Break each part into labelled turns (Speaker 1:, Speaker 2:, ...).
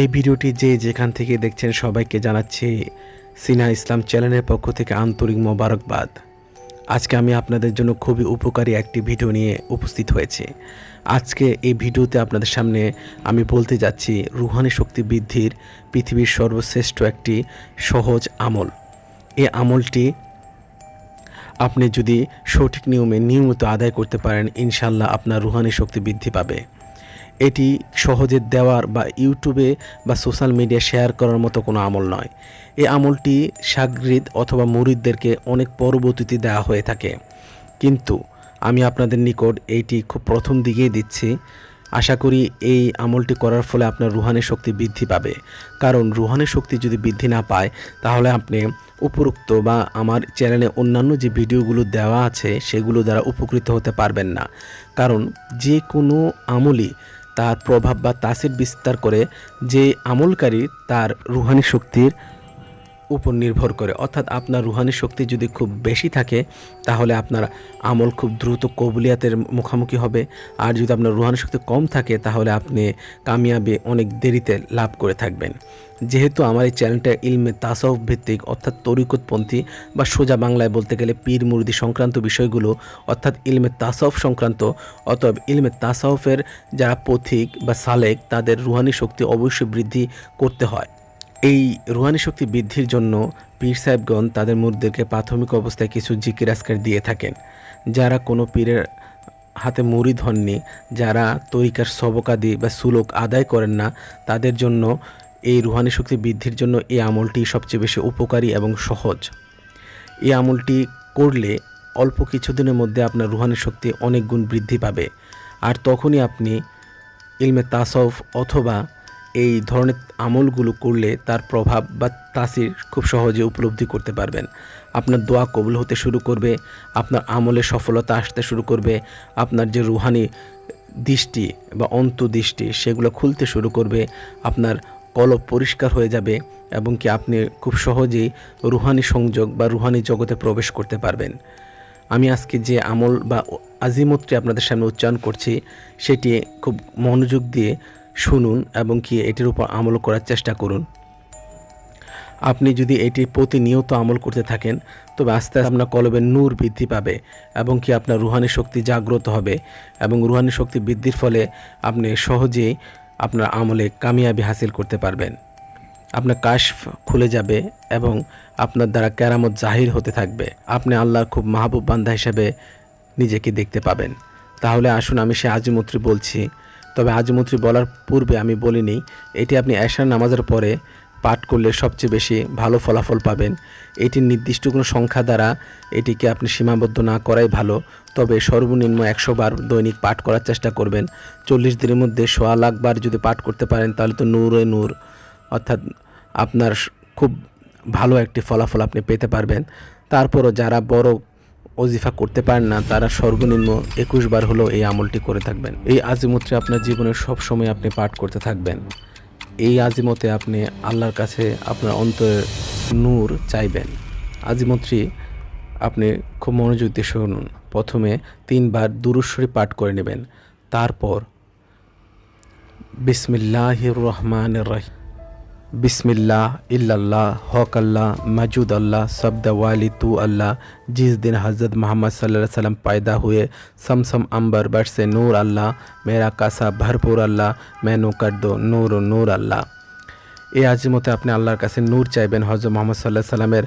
Speaker 1: এই ভিডিওটি যে যেখান থেকে দেখছেন সবাইকে জানাচ্ছি সিনা ইসলাম চ্যানেলের পক্ষ থেকে আন্তরিক মোবারকবাদ। আজকে আমি আপনাদের জন্য খুবই উপকারী একটি ভিডিও নিয়ে উপস্থিত হয়েছি। আজকে এই ভিডিওতে আপনাদের সামনে আমি বলতে যাচ্ছি রুহানি শক্তি বৃদ্ধির পৃথিবীর সর্বশ্রেষ্ঠ একটি সহজ আমল। এই আমলটি আপনি যদি সঠিক নিয়মে নিয়মিত আদায় করতে পারেন ইনশাল্লাহ আপনার রুহানি শক্তি বৃদ্ধি পাবে। এটি সহজে দেওয়ার বা ইউটিউবে বা সোশ্যাল মিডিয়া শেয়ার করার মতো কোনো আমল নয়। এই আমলটি সাগরিদ অথবা মুরিদদেরকে অনেক পরবর্তীতে দেওয়া হয়ে থাকে। কিন্তু আমি আপনাদের নিকট এইটি খুব প্রথম দিকেই দিচ্ছি। আশা করি এই আমলটি করার ফলে আপনার রুহানি শক্তি বৃদ্ধি পাবে। কারণ রুহানি শক্তি যদি বৃদ্ধি না পায়, তাহলে আপনি উপরোক্ত বা আমার চ্যানেলে অন্যান্য যে ভিডিওগুলো দেওয়া আছে, সেগুলো দ্বারা উপকৃত হতে পারবেন না। কারণ যে কোনো আমলই তার প্রভাব বা তাসির বিস্তার করে যে আমলকারী তার রুহানি শক্তির উপর নির্ভর করে। অর্থাৎ আপনার রুহানি শক্তি যদি খুব বেশি থাকে, তাহলে আপনার আমল খুব দ্রুত কবুলিয়াতের মুখোমুখি হবে। আর যদি আপনার রুহানি শক্তি কম থাকে, তাহলে আপনি কামিয়াবি অনেক দেরিতে লাভ করে থাকবেন। যেহেতু আমার এই চ্যানেলটা ইলমে তাসাউফ ভিত্তিক, অর্থাৎ তরিকতপন্থী বা সোজা বাংলায় বলতে গেলে পীর মুরদি সংক্রান্ত বিষয়গুলো, অর্থাৎ ইলমে তাসাউফ সংক্রান্ত, অতএব ইলমে তাসাউফের যারা পথিক বা সালেক, তাদের রুহানি শক্তি অবশ্যই বৃদ্ধি করতে হয়। এই রুহানি শক্তি বৃদ্ধির জন্য পীর সাহেবগণ তাদের মুরিদদেরকে প্রাথমিক অবস্থায় কিছু জিকির আজকার দিয়ে থাকেন। যারা কোনো পীরের হাতে মুড়ি হননি, যারা তরিকার সবকাদি বা সুলোক আদায় করেন না, তাদের জন্য এই রুহানি শক্তি বৃদ্ধির জন্য এই আমলটি সবচেয়ে বেশি উপকারী এবং সহজ। এই আমলটি করলে অল্প কিছুদিনের মধ্যে আপনার রুহানি শক্তি অনেক গুণ বৃদ্ধি পাবে। আর তখনই আপনি ইলমে তাসফ অথবা এই ধরনের আমলগুলো করলে তার প্রভাব বা তাসির খুব সহজে উপলব্ধি করতে পারবেন। আপনার দোয়া কবুল হতে শুরু করবে, আপনার আমলে সফলতা আসতে শুরু করবে, আপনার যে রুহানি দৃষ্টি বা অন্তদৃষ্টি সেগুলো খুলতে শুরু করবে, আপনার কলব পরিষ্কার হয়ে যাবে এবং কি আপনি খুব সহজেই রুহানি সংযোগ বা রুহানি জগতে প্রবেশ করতে পারবেন। আমি আজকে যে আমল বা আজিমতটি আপনাদের সামনে উচ্চারণ করছি, সেটি খুব মনোযোগ দিয়ে শুনুন এবং কি এটির উপর আমল করার চেষ্টা করুন। আপনি যদি এটি প্রতিনিয়ত আমল করতে থাকেন, তবে আস্তে আস্তে আপনার কলবের নূর বৃদ্ধি পাবে এবং কি আপনার রুহানি শক্তি জাগ্রত হবে এবং রুহানি শক্তি বৃদ্ধির ফলে আপনি সহজেই আপনার আমলে কামিয়াবি হাসিল করতে পারবেন। আপনার কাশ খুলে যাবে এবং আপনার দ্বারা কেরামত জাহির হতে থাকবে। আপনি আল্লাহর খুব মাহবুব বান্ধা হিসাবে নিজেকে দেখতে পাবেন। তাহলে আসুন আমি সে আজিমত্রী বলছি তবে আজিমত্রী বলার পূর্বে আমি বলিনি, এটি আপনি এশার নামাজের পরে পাঠ করলে সবচেয়ে বেশি ভালো ফলাফল পাবেন। এটির নির্দিষ্ট কোনো সংখ্যা দ্বারা এটিকে আপনি সীমাবদ্ধ না করাই ভালো, তবে সর্বনিম্ন একশো বার দৈনিক পাঠ করার চেষ্টা করবেন। চল্লিশ দিনের মধ্যে সোয়া লাখ বার যদি পাঠ করতে পারেন, তাহলে তো নূরে নূর, অর্থাৎ আপনার খুব ভালো একটি ফলাফল আপনি পেতে পারবেন। তারপরও যারা বড় অজিফা করতে পারেন না, তারা সর্বনিম্ন একুশ বার হলেও এই আমলটি করে থাকবেন। এই আজিমতটি আপনার জীবনের সব সময় আপনি পাঠ করতে থাকবেন। এই আজিমতে আপনি আল্লাহর কাছে আপনার অন্তরের নূর চাইবেন। আজিমতটি আপনি খুব মনোযোগ দিয়ে শুনুন। প্রথমে তিনবার দুরুশ্বরী পাঠ করে নেবেন। তারপর বিসমিল্লাহ রহমান রহিম। बिस्मिल्लाह इल्लल्लाह हक अल्लाह मौजूद अल्लाह शब्द वाली तू अल्लाह जिस दिन हज़रत मोहम्मद सल्लल्लाहु अलैहि वसल्लम पैदा हुए समसम अंबर बट से नूर अल्लाह मेरा कासा भरपूर अल्लाह मैनू कर दो नूर नूर আল্লাহ এই আজিমতে আপনি আল্লাহর কাছে নূর চাইবেন হজরত মোহাম্মদ সাল্লাহ সাল্লামের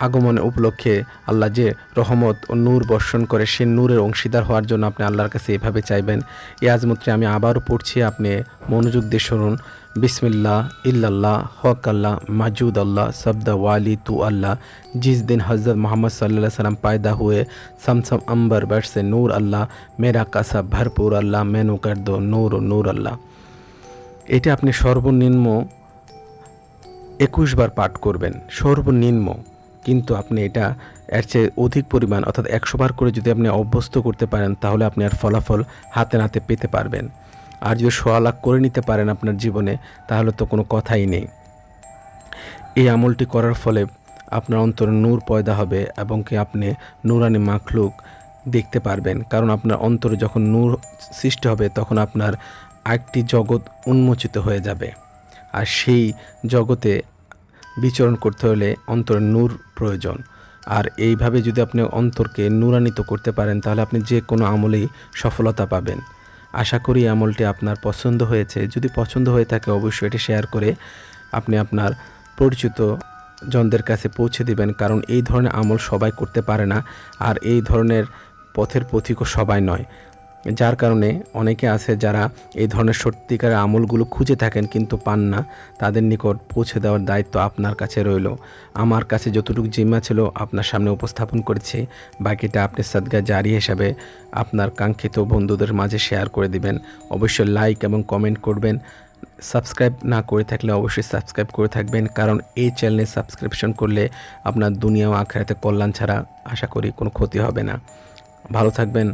Speaker 1: আগমনের উপলক্ষে আল্লাহ যে রহমত ও নূর বর্ষণ করে সে নূরের অংশীদার হওয়ার জন্য আপনি আল্লাহর কাছে এভাবে চাইবেন এই আজমতটি আমি আবারও পড়ছি আপনি মনোযোগ দিয়ে শুনুন बिस्मिल्लाह इल्लल्लाह हक अल्लाह मौजूद अल्लाह शब्द वाली तू अल्लाह जिस दिन हज़रत मोहम्मद सल्लल्लाहु अलैहि वसल्लम पैदा हुए समसम अंबर बट से नूर अल्लाह मेरा कासा भरपूर अल्लाह मैनू कर दो नूर नूर अल्लाह এটা আপনি সর্বনিম্ন একুশ বার পাঠ করবেন সর্বনিম্ন কিন্তু আপনি এটা এর চেয়ে অধিক পরিমাণ, অর্থাৎ একশো বার করে যদি আপনি অভ্যস্ত করতে পারেন, তাহলে আপনি আর ফলাফল হাতে নাতে পেতে পারবেন। আর যদি সোয়া লাখ করে নিতে পারেন আপনার জীবনে, তাহলে তো কোনো কথাই নেই। এই আমলটি করার ফলে আপনার অন্তরে নূর পয়দা হবে এবং কি আপনি নূরানি মাখলুক দেখতে পারবেন। কারণ আপনার অন্তরে যখন নূর সৃষ্টি হবে, তখন আপনার একটি জগৎ উন্মোচিত হয়ে যাবে। আর সেই জগতে বিচরণ করতে হলে অন্তরে নূর প্রয়োজন। আর এইভাবে যদি আপনি অন্তরকে নূরান্বিত করতে পারেন, তাহলে আপনি যে কোনো আমলেই সফলতা পাবেন। আশা করি আমলটি আপনার পছন্দ হয়েছে। যদি পছন্দ হয়ে থাকে, অবশ্যই এটি শেয়ার করে আপনি আপনার পরিচিত জনদের কাছে পৌঁছে দিবেন, কারণ এই ধরনের আমল সবাই করতে পারে না, আর এই ধরনের পথের পথিকও সবাই নয়। যার কারণে অনেকে আছে যারা এই ধরনের সত্যিকার আমলগুলো খুঁজে থাকেন কিন্তু পান না। তাদের নিকট পৌঁছে দেওয়ার দায়িত্ব আপনার কাছে রইল। আমার কাছে যতটুকু জিম্মা ছিল আপনার সামনে উপস্থাপন করেছি। বাকিটা আপনি সাদগা জারি হিসাবে আপনার কাঙ্ক্ষিত বন্ধুদের মাঝে শেয়ার করে দিবেন। অবশ্যই লাইক এবং কমেন্ট করবেন। সাবস্ক্রাইব না করে থাকলে অবশ্যই সাবস্ক্রাইব করে থাকবেন। কারণ এই চ্যানেলে সাবস্ক্রিপশন করলে আপনার দুনিয়া ও আখেরাতে কল্যাণ ছাড়া আশা করি কোনো ক্ষতি হবে না। ভালো থাকবেন।